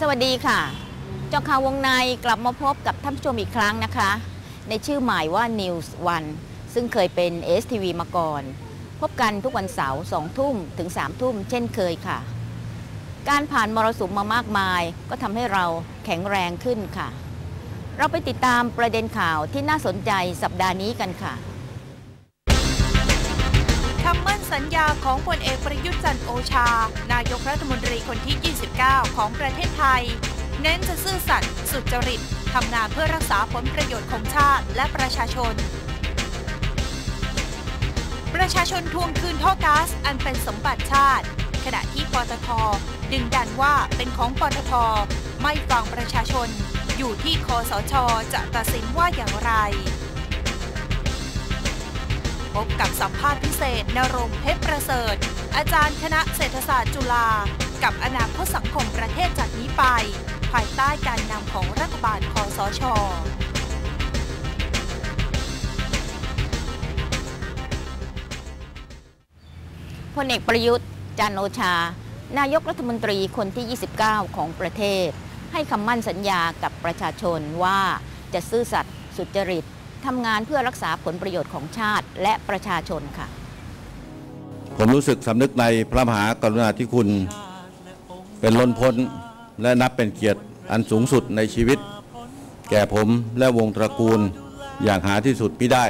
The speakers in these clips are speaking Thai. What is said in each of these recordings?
สวัสดีค่ะจาะข่าววงในกลับมาพบกับท่านผู้ชมอีกครั้งนะคะ ในชื่อหมายว่า News One ซึ่งเคยเป็น STV มาก่อน พบกันทุกวันเสาร์2ทุ่มถึง3ทุ่มเช่นเคยค่ะ การผ่านมรสุมมามากมาย ก็ทำให้เราแข็งแรงขึ้นค่ะ เราไปติดตามประเด็นข่าวที่น่าสนใจสัปดาห์นี้กันค่ะ คำมั่นสัญญาของพลเอกประยุทธ์จันโอชา นายกรัฐมนตรีคนที่ 29 ของประเทศไทย เน้นจะซื่อสัตย์สุจริตทำงานเพื่อรักษาผลประโยชน์ของชาติและประชาชน ประชาชนทวงคืนท่อก๊าซอันเป็นสมบัติชาติ ขณะที่ปตทดึงดันว่าเป็นของปตทไม่ฟังประชาชน อยู่ที่คอสช จะตัดสินว่าอย่างไร พบกับสัมภาษณ์พิเศษนรงเพชรประเสริฐ อาจารย์คณะเศรษฐศาสตร์จุฬากับอนาคตสังคมประเทศจากนี้ไป ภายใต้การนำของรัฐบาลคอสชพลเอกประยุทธ์จันโอชา นายกรัฐมนตรีคนที่ 29 ของประเทศ ให้คำมั่นสัญญากับประชาชนว่าจะซื่อสัตย์สุจริต ทำงานเพื่อรักษาผลประโยชน์ของชาติและประชาชนค่ะ ผมรู้สึกสำนึกในพระมหากรุณาธิคุณ เป็นล้นพ้นและนับเป็นเกียรติอันสูงสุดในชีวิต แก่ผมและวงตระกูลอย่างหาที่สุดมิได้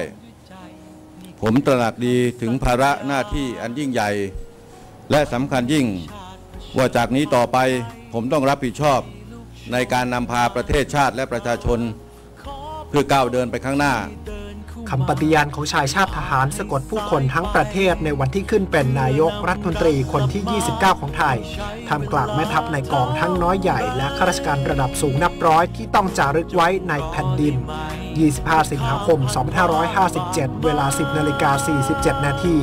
ผมตระหนักดีถึงภาระหน้าที่อันยิ่งใหญ่ และสำคัญยิ่ง ว่าจากนี้ต่อไปผมต้องรับผิดชอบในการนำพาประเทศชาติและประชาชน พื่อก้าวเดินไปข้างหน้าคำปฏิญาณของชายชาติทหารสะกดผู้คนทั้งประเทศในวันที่ขึ้นเป็นนายกรัฐมนตรีคนที่ 29 ของไทยทำกลางแม่ทัพในกองทั้งน้อยใหญ่และข้าราชการระดับสูงนับร้อยที่ต้องจารึกไว้ในแผ่นดิน 25 สิงหาคม 2557 เวลา 10 นาฬิกา 47 นาที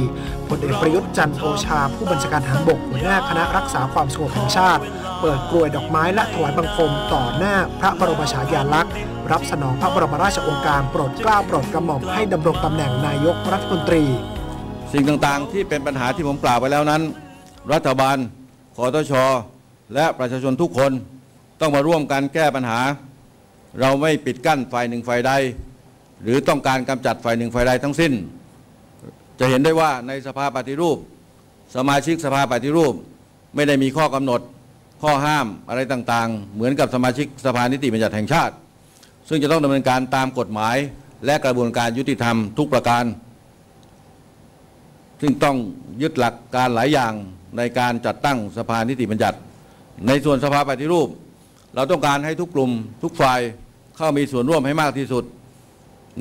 พลเอกประยุทธ์จันทร์โอชา ผู้บัญชาการทหารบกหัวหน้าคณะรักษาความสงบแห่งชาติ เปิดกลวยดอกไม้และถวายบังคมต่อหน้าพระบรมฉายาลักษณ์ รับสนองพระบรมราชโองการโปรดเกล้าโปรดกระหม่อมให้ดำรงตำแหน่งนายกรัฐมนตรี สิ่งต่างๆ ที่เป็นปัญหาที่ผมกล่าวไปแล้วนั้น รัฐบาลคอตชและประชาชนทุกคนต้องมาร่วมกันแก้ปัญหา เราไม่ปิดกั้นฝ่ายหนึ่งฝ่ายใด หรือต้องการกำจัดฝ่ายหนึ่งฝ่ายใดทั้งสิ้น จะเห็นได้ว่าในสภาปฏิรูป สมาชิกสภาปฏิรูป ไม่ได้มีข้อกำหนดข้อห้ามอะไรต่างๆ เหมือนกับสมาชิกสภานิติบัญญัติแห่งชาติ ซึ่งจะต้องดำเนินการตามกฎหมาย และกระบวนการยุติธรรมทุกประการ ซึ่งต้องยึดหลักการหลายอย่างในการจัดตั้งสภานิติบัญญัติ ในส่วนสภาปฏิรูป เราต้องการให้ทุกกลุ่ม ทุกฝ่ายเข้ามีส่วนร่วมให้มากที่สุด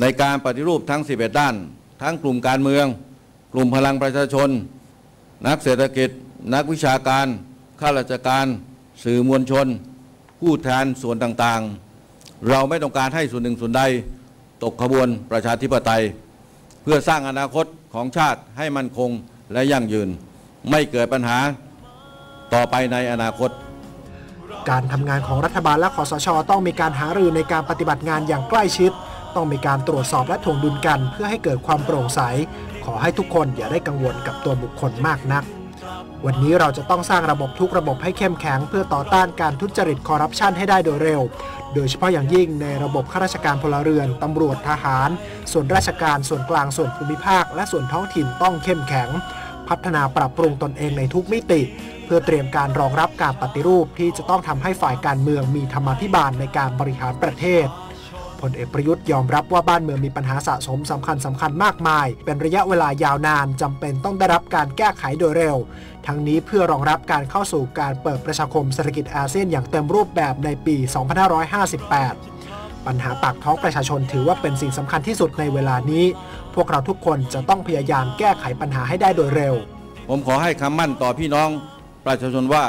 ในการปฏิรูปทั้ง 11 ด้าน ทั้งกลุ่มการเมือง กลุ่มพลังประชาชน นักเศรษฐกิจ นักวิชาการข้าราชการ สื่อมวลชน ผู้แทนส่วนต่างๆ เราไม่ต้องการให้ส่วนหนึ่งส่วนใดตกขบวนประชาธิปไตย เพื่อสร้างอนาคตของชาติให้มั่นคงและยั่งยืน ไม่เกิดปัญหาต่อไปในอนาคต การทำงานของรัฐบาลและคอสชต้องมีการหารือในการปฏิบัติงานอย่างใกล้ชิด ต้องมีการตรวจสอบและถ่วงดุลกัน เพื่อให้เกิดความโปร่งใส ขอให้ทุกคนอย่าได้กังวลกับตัวบุคคลมากนัก วันนี้เราจะต้องสร้างระบบทุกระบบให้เข้มแข็ง เพื่อต่อต้านการทุจริตคอร์รัปชันให้ได้โดยเร็ว โดยเฉพาะอย่างยิ่งในระบบข้าราชการพลเรือน ตำรวจทหาร ส่วนราชการส่วนกลางส่วนภูมิภาค และส่วนท้องถิ่นต้องเข้มแข็ง พัฒนาปรับปรุงตนเองในทุกมิติ เพื่อเตรียมการรองรับการปฏิรูปที่จะต้องทำให้ฝ่ายการเมืองมีธรรมาภิบาลในการบริหารประเทศ พลเอกประยุทธ์ยอมรับว่าบ้านเมืองมีปัญหาสะสมสำคัญสำคัญมากมาย เป็นระยะเวลายาวนานจำเป็นต้องได้รับการแก้ไขโดยเร็ว ทั้งนี้เพื่อรองรับการเข้าสู่การเปิดประชาคมเศรษฐกิจอาเซียนอย่างเต็มรูปแบบในปี 2558ปัญหาปากท้องประชาชนถือว่าเป็นสิ่งสำคัญที่สุดในเวลานี้ พวกเราทุกคนจะต้องพยายามแก้ไขปัญหาให้ได้โดยเร็ว ผมขอให้คำมั่นต่อพี่น้องประชาชนว่า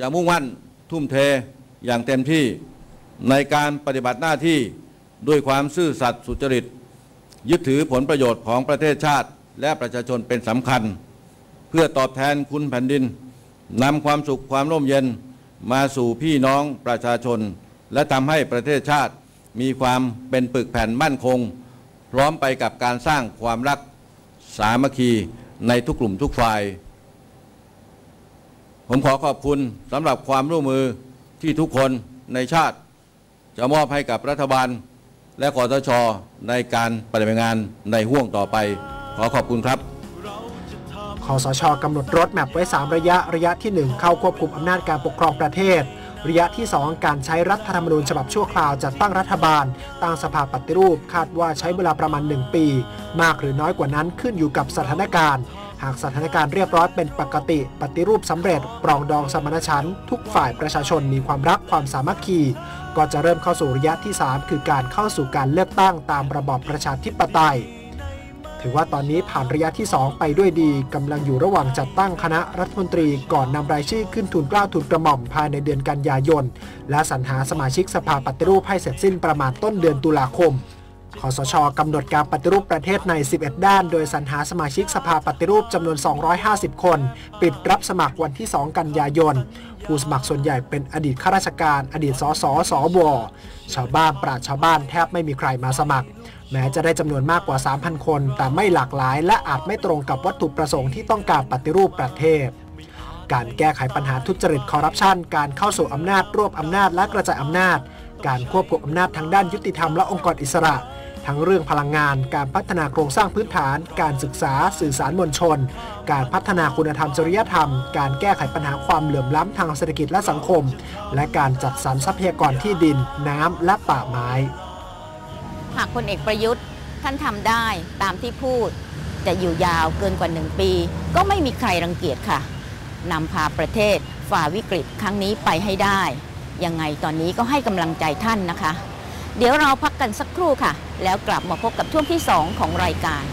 จะมุ่งมั่นทุ่มเทอย่างเต็มที่ในการปฏิบัติหน้าที่ ด้วยความซื่อสัตย์สุจริต ยึดถือผลประโยชน์ของประเทศชาติ และประชาชนเป็นสำคัญ เพื่อตอบแทนคุณแผ่นดินนำความสุขความร่มเย็นมาสู่พี่น้องประชาชน และทำให้ประเทศชาติมีความเป็นปึกแผ่นมั่นคง พร้อมไปกับการสร้างความรักสามัคคีในทุกกลุ่มทุกฝ่าย ผมขอขอบคุณสำหรับความร่วมมือที่ทุกคนในชาติ จะมอบให้กับรัฐบาล และคอสชในการปฏิบัติงานในห่วงต่อไป ขอขอบคุณครับคอสชกำหนดรถแมพไว้ 3 ระยะระยะที่ 1 เข้าควบคุมอำนาจการปกครองประเทศ ระยะที่ 2 การใช้รัฐธรรมนูญฉบับชั่วคราวจัดตั้งรัฐบาล ตั้งสภาปฏิรูป คาดว่าใช้เวลาประมาณ 1 ปี มากหรือน้อยกว่านั้นขึ้นอยู่กับสถานการณ์ หากสถานการณ์เรียบร้อยเป็นปกติ ปฏิรูปสำเร็จ ปรองดองสมณฉันท์ทุกฝ่ายประชาชนมีความรักความสามัคคี ก็จะเริ่มเข้าสู่ระยะที่ 3 คือการเข้าสู่การเลือกตั้งตามระบอบประชาธิปไตย ถือว่าตอนนี้ผ่านระยะที่ 2 ไปด้วยดีกำลังอยู่ระหว่างจัดตั้งคณะรัฐมนตรีก่อนนำรายชื่อขึ้นทุนกล้าทุนกระหม่อมภายในเดือนกันยายน และสรรหาสมาชิกสภาปฏิรูปให้เสร็จสิ้นประมาณต้นเดือนตุลาคม คอสชกำหนดการปฏิรูปประเทศใน 11 ด้าน โดยสรรหาสมาชิกสภาปฏิรูปจำนวน 250 คน ปิดรับสมัครวันที่ 2 กันยายน ผู้สมัครส่วนใหญ่เป็นอดีตข้าราชการ อดีตสสสวชาวบ้านปราชชาวบ้านแทบไม่มีใครมาสมัคร แม้จะได้จำนวนมากกว่า 3,000 คน แต่ไม่หลากหลาย และอาจไม่ตรงกับวัตถุประสงค์ที่ต้องการปฏิรูปประเทศการแก้ไขปัญหาทุจริตคอร์รัปชัน การเข้าสู่อำนาจรวบอำนาจและกระจายอำนาจ การควบคุมอำนาจทางด้านยุติธรรมและองค์กรอิสระ ทั้งเรื่องพลังงาน การพัฒนาโครงสร้างพื้นฐาน การศึกษา สื่อสารมวลชน การพัฒนาคุณธรรมจริยธรรม การแก้ไขปัญหาความเหลื่อมล้ำทางเศรษฐกิจและสังคม และการจัดสรรทรัพยากรที่ดิน น้ำและป่าไม้ หากพลเอกประยุทธ์ท่านทำได้ตามที่พูดจะอยู่ยาวเกินกว่าหนึ่งปี ก็ไม่มีใครรังเกียจค่ะนำพาประเทศฝ่าวิกฤตครั้งนี้ไปให้ได้ ยังไงตอนนี้ก็ให้กำลังใจท่านนะคะ เดี๋ยวเราพักกันสักครู่ค่ะ แล้วกลับมาพบกับช่วงที่ 2 ของรายการ